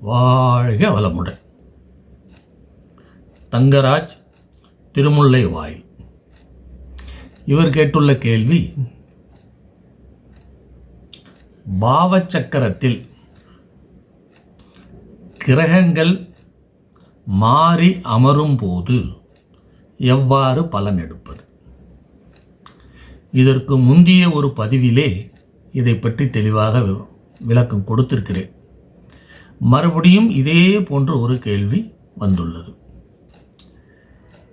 வாழ்க வளமுடன். தங்கராஜ் திருமுல்லை வாயில். இவர் கேட்டுள்ள கேள்வி பாவச்சக்கரத்தில் கிரகங்கள் மாறி அமரும் போது எவ்வாறு பலன் எடுப்பது? இதற்கு முந்தைய ஒரு பதிவிலே இதை பற்றி தெளிவாக வி- விளக்கம் கொடுத்திருக்கிறேன். மறுபடியும் இதே போன்ற ஒரு கேள்வி வந்துள்ளது.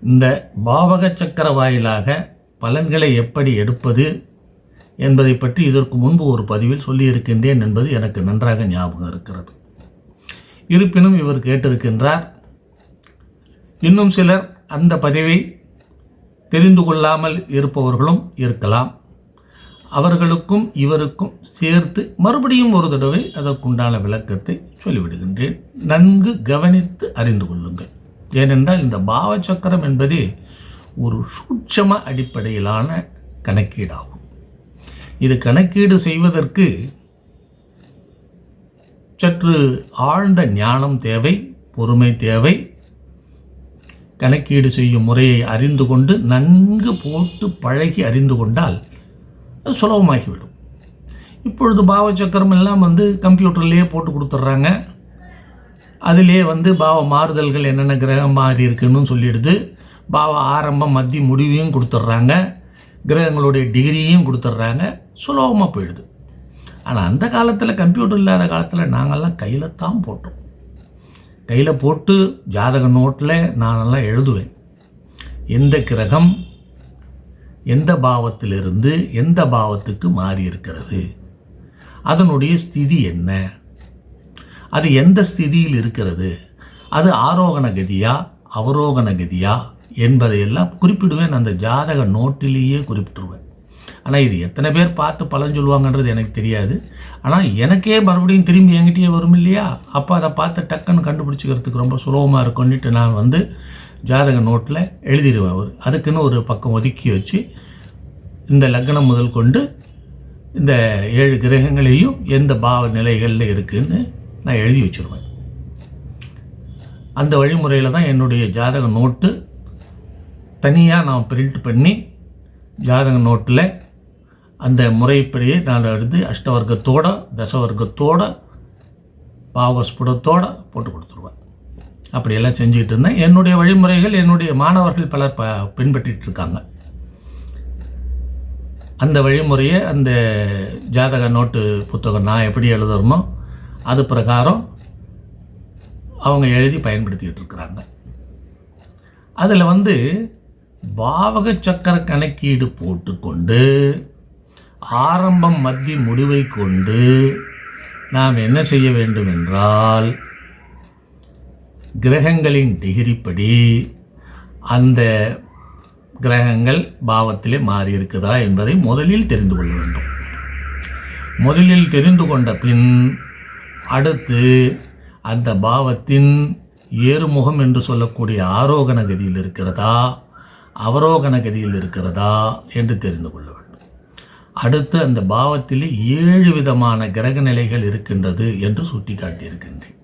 இந்த பாவக சக்கர வாயிலாக பலன்களை எப்படி எடுப்பது என்பதை பற்றி இதற்கு முன்பு ஒரு பதிவில் சொல்லியிருக்கின்றேன் என்பது எனக்கு நன்றாக ஞாபகம் இருக்கிறது. இருப்பினும் இவர் கேட்டிருக்கின்றார் இன்னும் சிலர் அந்த பதிவை தெரிந்து கொள்ளாமல் இருப்பவர்களும் இருக்கலாம். அவர்களுக்கும் இவருக்கும் சேர்த்து மறுபடியும் ஒரு தடவை அதற்குண்டான விளக்கத்தை சொல்லிவிடுகின்றேன். நன்கு கவனித்து அறிந்து கொள்ளுங்கள். ஏனென்றால் இந்த பாவச்சக்கரம் என்பதே ஒரு சூட்சம அடிப்படையிலான கணக்கீடாகும். இது கணக்கீடு செய்வதற்கு சற்று ஆழ்ந்த ஞானம் தேவை பொறுமை தேவை. கணக்கீடு செய்யும் முறையை அறிந்து கொண்டு நன்கு போட்டு பழகி அறிந்து கொண்டால் அது சுலபமாகிவிடும். இப்பொழுது பாவச்சக்கரம் எல்லாம் வந்து கம்ப்யூட்டர்லேயே போட்டு கொடுத்துட்றாங்க. அதிலே வந்து பாவ மாறுதல்கள் என்னென்ன கிரகம் மாறி இருக்குன்னு சொல்லிடுது. பாவ ஆரம்பம் மத்திய முடிவையும் கொடுத்துட்றாங்க. கிரகங்களுடைய டிகிரியும் கொடுத்துட்றாங்க. சுலபமாக போயிடுது. ஆனால் அந்த காலத்தில் கம்ப்யூட்டர் இல்லாத காலத்தில் நாங்கள்லாம் கையில் தான் போட்டோம். கையில் போட்டு ஜாதக நோட்டில் நானெல்லாம் எழுதுவேன். எந்த கிரகம் எந்த பாவத்திலிருந்து எந்த பாவத்துக்கு மாறி இருக்கிறது அதனுடைய ஸ்திதி என்ன? அது எந்த ஸ்திதியில் இருக்கிறது? அது ஆரோகண கதியா அவரோகண கதியா என்பதையெல்லாம் குறிப்பிடுவேன். அந்த ஜாதக நோட்டிலேயே குறிப்பிட்டுருவேன். ஆனால் இது எத்தனை பேர் பார்த்து பலன் சொல்லுவாங்கன்றது எனக்கு தெரியாது. ஆனால் எனக்கே மறுபடியும் திரும்பி என்கிட்டயே வரும் இல்லையா? அப்போ அதை பார்த்து டக்குன்னு கண்டுபிடிச்சிக்கிறதுக்கு ரொம்ப சுலபமாக இருக்கும்னுட்டு நான் வந்து ஜாதக நோட்டில் எழுதிடுவேன் ஒரு அதுக்குன்னு ஒரு பக்கம் ஒதுக்கி வச்சு இந்த லக்னம் முதல் கொண்டு இந்த ஏழு கிரகங்களையும் எந்த பாவ நிலைகளில் இருக்குதுன்னு நான் எழுதி வச்சுருவேன். அந்த வழிமுறையில் தான் என்னுடைய ஜாதக நோட்டு தனியாக நான் பிரிண்ட் பண்ணி ஜாதக நோட்டில் அந்த முறைப்படியே நான் எடுத்து அஷ்டவர்க்கத்தோட தசவர்க்கத்தோட பாவஸ்புடத்தோட போட்டு கொடுத்துருவேன். அப்படியெல்லாம் செஞ்சுக்கிட்டு இருந்தேன். என்னுடைய வழிமுறைகள் என்னுடைய மாணவர்கள் பலர் ப பின்பற்றிட்டு இருக்காங்க அந்த வழிமுறையை அந்த ஜாதக நோட்டு புத்தகம் நான் எப்படி எழுதுறனோ அது பிரகாரம் அவங்க எழுதி பயன்படுத்திக்கிட்டு இருக்கிறாங்க. அதில் வந்து பாவக சக்கர கணக்கீடு போட்டுக்கொண்டு ஆரம்பம் மத்திய முடிவை கொண்டு நாம் என்ன செய்ய வேண்டும் என்றால் கிரகங்களின் டிகிரிப்படி அந்த கிரகங்கள் பாவத்திலே மாறி இருக்குதா என்பதை முதலில் தெரிந்து கொள்ள வேண்டும். முதலில் தெரிந்து கொண்ட பின் அடுத்து அந்த பாவத்தின் ஏறுமுகம் என்று சொல்லக்கூடிய ஆரோகண கதியில் இருக்கிறதா அவரோகண கதியில் இருக்கிறதா என்று தெரிந்து கொள்ள வேண்டும். அடுத்து அந்த பாவத்திலே ஏழு விதமான கிரக நிலைகள் இருக்கின்றது என்று சுட்டிக்காட்டியிருக்கின்றேன்.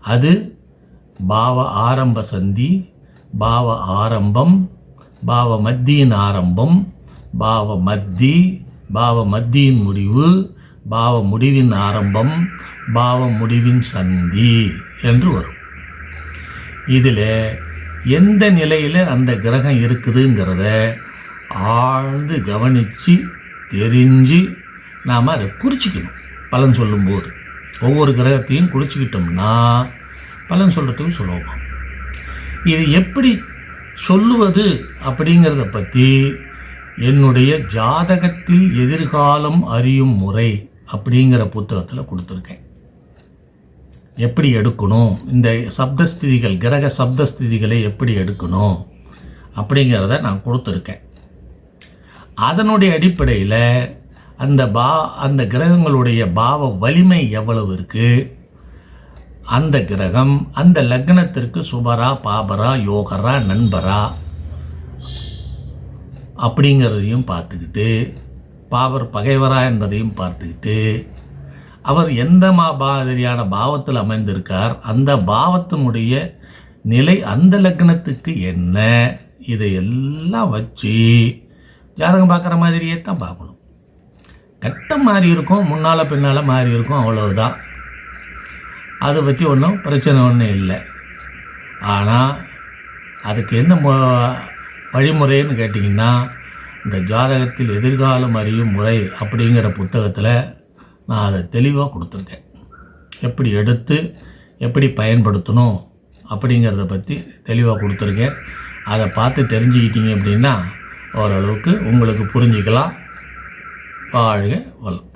அது பாவ ஆரம்ப சந்தி பாவ ஆரம்பம் பாவ மத்தியின் ஆரம்பம் பாவ மத்தி பாவ மத்தியின் முடிவு பாவ முடிவின் ஆரம்பம் பாவ முடிவின் சந்தி என்று வரும். இதில் எந்த நிலையில் அந்த கிரகம் இருக்குதுங்கிறத ஆழ்ந்து கவனித்து தெரிஞ்சு நாம் அதை குறிச்சிக்கணும். பலன் சொல்லும்போது. ஒவ்வொரு கிரகத்தையும் குறிச்சிக்கிட்டோம்னா பலன் சொல்கிறதுக்கு சுலபம் இது எப்படி சொல்லுவது அப்படிங்கிறத பற்றி என்னுடைய ஜாதகத்தில் எதிர்காலம் அறியும் முறை அப்படிங்கிற புத்தகத்தில் கொடுத்துருக்கேன். எப்படி எடுக்கணும்? இந்த சப்தஸ்திதிகள் கிரக சப்தஸ்திதிகளை எப்படி எடுக்கணும்? அப்படிங்கிறத நான் கொடுத்துருக்கேன். அதனுடைய அடிப்படையில் அந்த பா அந்த கிரகங்களுடைய பாவ வலிமை எவ்வளவு இருக்குது அந்த கிரகம் அந்த லக்னத்திற்கு சுபரா பாபரா யோகரா நண்பரா அப்படிங்கிறதையும் பார்த்துக்கிட்டு பாவர் பகைவரா என்பதையும் பார்த்துக்கிட்டு அவர் எந்த மா மாதிரியான பாவத்தில் அமைந்திருக்கார் அந்த பாவத்தினுடைய நிலை அந்த லக்னத்துக்கு என்ன இதையெல்லாம் வச்சு ஜாதகம் பார்க்குற மாதிரியே தான் பார்க்கணும். கட்டம் மாறி இருக்கும் முன்னால் பின்னால் மாறி இருக்கும் அவ்வளவுதான். அதை பற்றி ஒன்றும் பிரச்சனை ஒன்றும் இல்லை. ஆனால் அதுக்கு என்ன வழிமுறைன்னு கேட்டிங்கன்னா இந்த ஜாதகத்தில் எதிர்காலம் அறியும் முறை அப்படிங்கிற புத்தகத்தில் நான் அதை தெளிவாக கொடுத்துருக்கேன். எப்படி எடுத்து எப்படி பயன்படுத்தணும் அப்படிங்கிறத பற்றி தெளிவாக கொடுத்துருக்கேன். அதை பார்த்து தெரிஞ்சுக்கிட்டீங்க அப்படின்னா ஓரளவுக்கு உங்களுக்கு புரிஞ்சிக்கலாம். வாழ்க வளம்